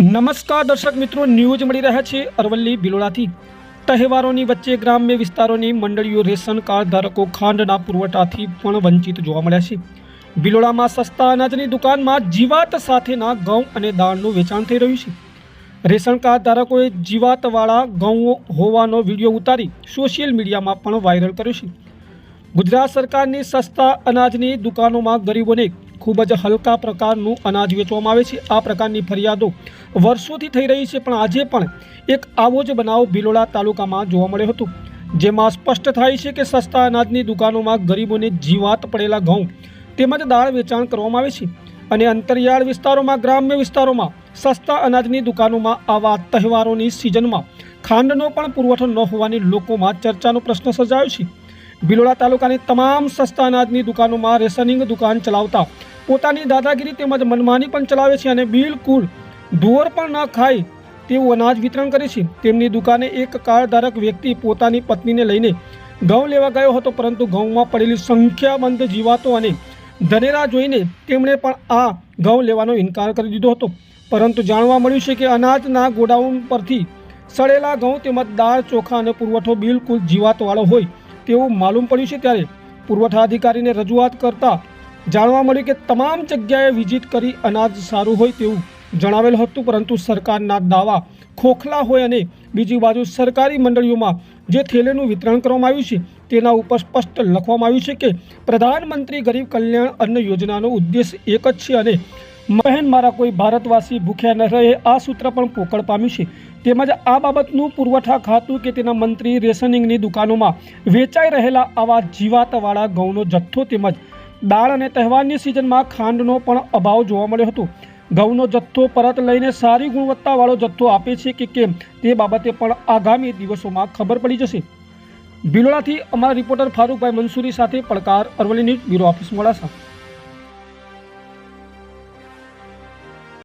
નમસ્કાર દર્શક મિત્રો, ન્યૂઝ મળી રહ્યા છે અરવલ્લી બિલોડાથી. તહેવારોની વચ્ચે ગ્રામ્ય વિસ્તારોની મંડળીઓ રેશન કાર્ડ ધારકો ખાંડના પુરવઠાથી પણ વંચિત જોવા મળ્યા છે. બિલોડામાં સસ્તા અનાજની દુકાનમાં જીવાત સાથેના ઘઉં અને દાળનું વેચાણ થઈ રહ્યું છે. રેશન કાર્ડ ધારકોએ જીવાતવાળા ઘઉં હોવાનો વીડિયો ઉતારી સોશિયલ મીડિયામાં પણ વાયરલ કર્યો છે. ગુજરાત સરકારની સસ્તા અનાજની દુકાનોમાં ગરીબોને ખૂબ જ હલકા પ્રકારનું અનાજ વેચવામાં આવે છે. આ પ્રકારની ફરિયાદો વર્ષોથી થઈ રહી છે, પણ આજે પણ એક આવો જ બનાવ ભિલોડા તાલુકામાં જોવા મળ્યો હતો, જેમાં સ્પષ્ટ થાય છે કે સસ્તા અનાજની દુકાનોમાં ગરીબોને જીવાત પડેલા ઘઉં તેમજ દાળ વેચાણ કરવામાં આવે છે અને અંતરિયાળ વિસ્તારોમાં, ગ્રામ્ય વિસ્તારોમાં સસ્તા અનાજની દુકાનોમાં આવા તહેવારોની સિઝનમાં ખાંડનો પણ પુરવઠો ન હોવાની લોકોમાં ચર્ચાનો પ્રશ્ન સર્જાયો છે. બિલોડા તાલુકાની તમામ સસ્તા અનાજની દુકાનોમાં રેશનિંગ દુકાન ચલાવતા પોતાની દાદાગીરી તેમજ મનમાની પણ ચલાવે છે અને બિલકુલ ધુવર પણ ન ખાય તેવું અનાજ વિતરણ કરે છે. તેમની દુકાને એક કાર્ડધારક વ્યક્તિ પોતાની પત્નીને લઈને ઘઉં લેવા ગયો હતો, પરંતુ ઘઉંમાં પડેલી સંખ્યાબંધ જીવાતો અને ધનેરા જોઈને તેમણે પણ આ ઘઉં લેવાનો ઇનકાર કરી દીધો હતો. પરંતુ જાણવા મળ્યું છે કે અનાજના ગોડાઉન પરથી સડેલા ઘઉં તેમજ દાળ, ચોખા અને પુરવઠો બિલકુલ જીવાતવાળો હોય તેવું માલુમ પડ્યું છે. ત્યારે પુરવઠા અધિકારીને રજૂઆત કરતા જાણવા મળ્યું કે તમામ જગ્યાએ વિઝિટ કરી અનાજ સારું હોય તેવું જણાવેલ હતું, પરંતુ સરકારના દાવા ખોખલા હોય અને બીજી બાજુ સરકારી મંડળીઓમાં જે થેલેનું વિતરણ કરવામાં આવ્યું છે, તેના ઉપર સ્પષ્ટ લખવામાં આવ્યું છે કે પ્રધાનમંત્રી ગરીબ કલ્યાણ અન્ન યોજનાનો ઉદ્દેશ એક જ છે અને બહેન મારા કોઈ ભારતવાસી ભૂખ્યા ન રહે, આ સૂત્ર પણ પોકળ પામ્યું છે. તેમજ આ બાબતનું પુરવઠા ખાતું કે તેના મંત્રી રેશનિંગની દુકાનોમાં વેચાઈ રહેલા આવા જીવાતવાળા ઘઉંનો જથ્થો તેમજ દાળ અને તહેવારની સિઝનમાં ખાંડનો પણ અભાવ જોવા મળ્યો હતો. ઘઉંનો જથ્થો પરત લઈને સારી ગુણવત્તાવાળો જથ્થો આપે છે કે કેમ તે બાબતે પણ આગામી દિવસોમાં ખબર પડી જશે. ભીલોડાથી અમારા રિપોર્ટર ફારૂકભાઈ મંસૂરી સાથે પડકાર Aravalli news bureau office Modasa.